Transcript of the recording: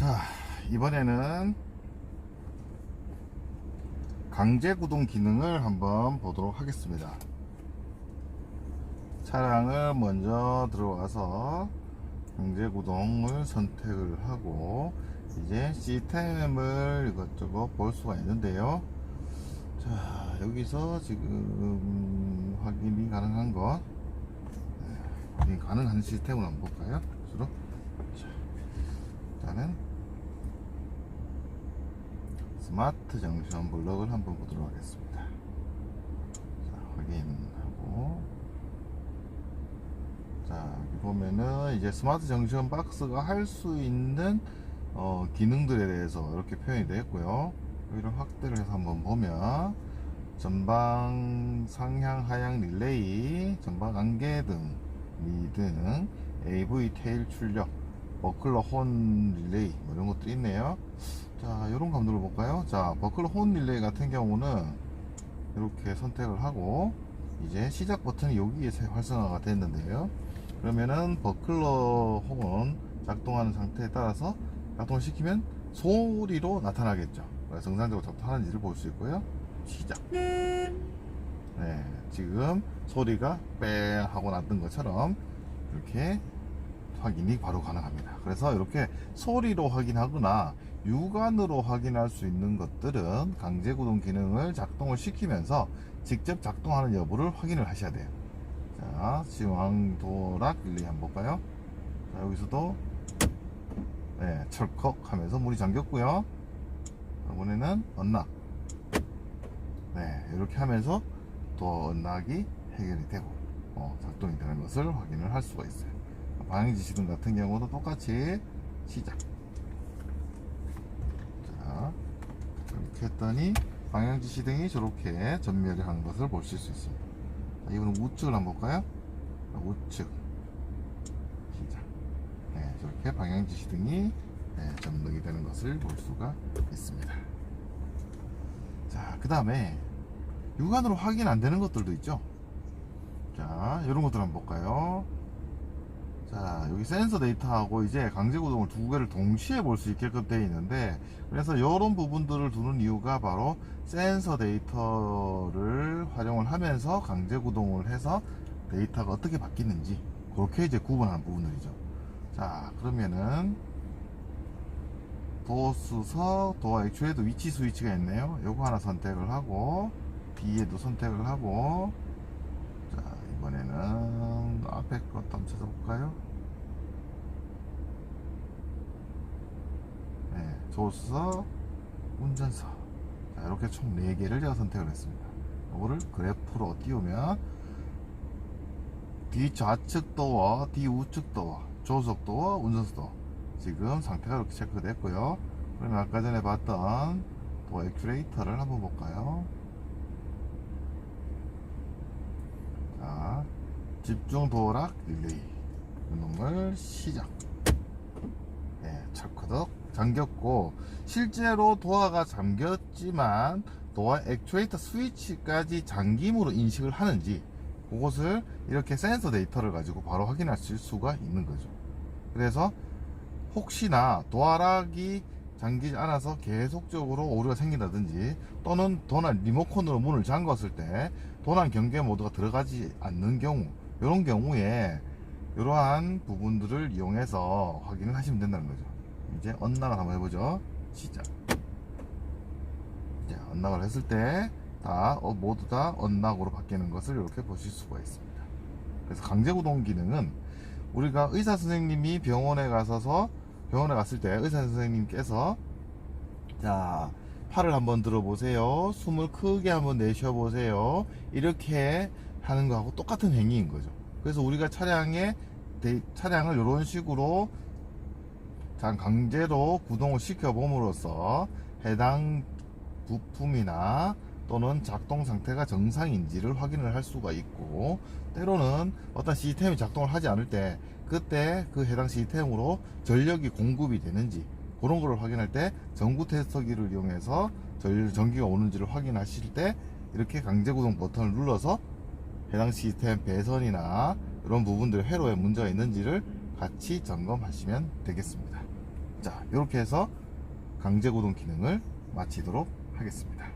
자, 이번에는 강제 구동 기능을 한번 보도록 하겠습니다. 차량을 먼저 들어와서 강제 구동을 선택을 하고 이제 시스템을 이것저것 볼 수가 있는데요. 자, 여기서 지금 확인이 가능한 것, 네, 가능한 시스템을 한번 볼까요? 주로. 자, 일단은 스마트 정션 블럭을 한번 보도록 하겠습니다. 자, 확인하고. 자, 여기 보면은 이제 스마트 정션 박스가 할 수 있는 어, 기능들에 대해서 이렇게 표현이 되어 있고요. 여기를 확대를 해서 한번 보면 전방 상향 하향 릴레이, 전방 안개 등, 미등, AV 테일 출력, 버클러 혼 릴레이 뭐 이런 것도 있네요. 자, 이런 거 한번 눌러볼까요? 자, 버클러 혼 릴레이 같은 경우는 이렇게 선택을 하고 이제 시작 버튼이 여기에 활성화가 됐는데요. 그러면은 버클러 홈은 작동하는 상태에 따라서 작동을 시키면 소리로 나타나겠죠. 그래서 정상적으로 작동하는지를 볼 수 있고요. 시작. 네, 지금 소리가 빼 하고 났던 것처럼 이렇게 확인이 바로 가능합니다. 그래서 이렇게 소리로 확인하거나 육안으로 확인할 수 있는 것들은 강제 구동 기능을 작동을 시키면서 직접 작동하는 여부를 확인을 하셔야 돼요. 자, 지왕도락 릴레이 한번 볼까요? 자, 여기서도 네, 철컥 하면서 문이 잠겼고요. 이번에는 언락. 네, 이렇게 하면서 또 언락이 해결이 되고 어, 작동이 되는 것을 확인을 할 수가 있어요. 방향 지시등 같은 경우도 똑같이 시작. 자, 이렇게 했더니 방향 지 시등이 저렇게 전멸을 하는 것을 보실 수 있습니다. 자, 이번엔 우측을 한번 볼까요? 자, 우측. 시작. 네, 저렇게 방향 지 시등이 네, 점등이 되는 것을 볼 수가 있습니다. 자, 그 다음에 육안으로 확인 안 되는 것들도 있죠. 자, 이런 것들 한번 볼까요? 자, 여기 센서 데이터하고 이제 강제 구동을 두 개를 동시에 볼 수 있게끔 되어 있는데, 그래서 이런 부분들을 두는 이유가 바로 센서 데이터를 활용을 하면서 강제 구동을 해서 데이터가 어떻게 바뀌는지, 그렇게 이제 구분하는 부분들이죠. 자, 그러면은, 도어 수서, 도어 액추에도 위치 스위치가 있네요. 요거 하나 선택을 하고, D에도 선택을 하고, 자, 이번에는 앞에 것도 한번 찾아볼까요? 네, 조수석, 운전석. 자, 이렇게 총 4개를 제가 선택을 했습니다. 이거를 그래프로 띄우면 뒤좌측 도어, 뒤우측 도어, 조수석 도어, 운전석 도어. 지금 상태가 이렇게 체크됐고요. 그러면 아까 전에 봤던 도어 액츄레이터를 한번 볼까요? 자, 집중 도락 릴레이 운동을 시작. 네, 철커덕 잠겼고 실제로 도어가 잠겼지만 도어 액추에이터 스위치까지 잠김으로 인식을 하는지 그것을 이렇게 센서 데이터를 가지고 바로 확인하실 수가 있는 거죠. 그래서 혹시나 도어락이 잠기지 않아서 계속적으로 오류가 생긴다든지 또는 도난 리모컨으로 문을 잠갔을 때 도난 경계 모드가 들어가지 않는 경우 이런 경우에 이러한 부분들을 이용해서 확인을 하시면 된다는 거죠. 이제 언락을 한번 해보죠. 시작. 이제 언락을 했을 때다 어, 모두 다 언락으로 바뀌는 것을 이렇게 보실 수가 있습니다. 그래서 강제구동 기능은 우리가 의사 선생님이 병원에 가서서 병원에 갔을 때 의사 선생님께서 자 팔을 한번 들어보세요. 숨을 크게 한번 내쉬어보세요. 이렇게 하는 거하고 똑같은 행위인 거죠 그래서 우리가 차량에 대- 차량을 이런 식으로 장 강제로 구동을 시켜 봄으로써 해당 부품이나 또는 작동 상태가 정상인지를 확인을 할 수가 있고 때로는 어떤 시스템이 작동을 하지 않을 때 그때 그 해당 시스템으로 전력이 공급이 되는지 그런 거를 확인할 때 전구 테스터기를 이용해서 전- 전기가 오는지를 확인하실 때 이렇게 강제 구동 버튼을 눌러서 해당 시스템 배선이나 이런 부분들 회로에 문제가 있는지를 같이 점검하시면 되겠습니다. 자, 이렇게 해서 강제 구동 기능을 마치도록 하겠습니다.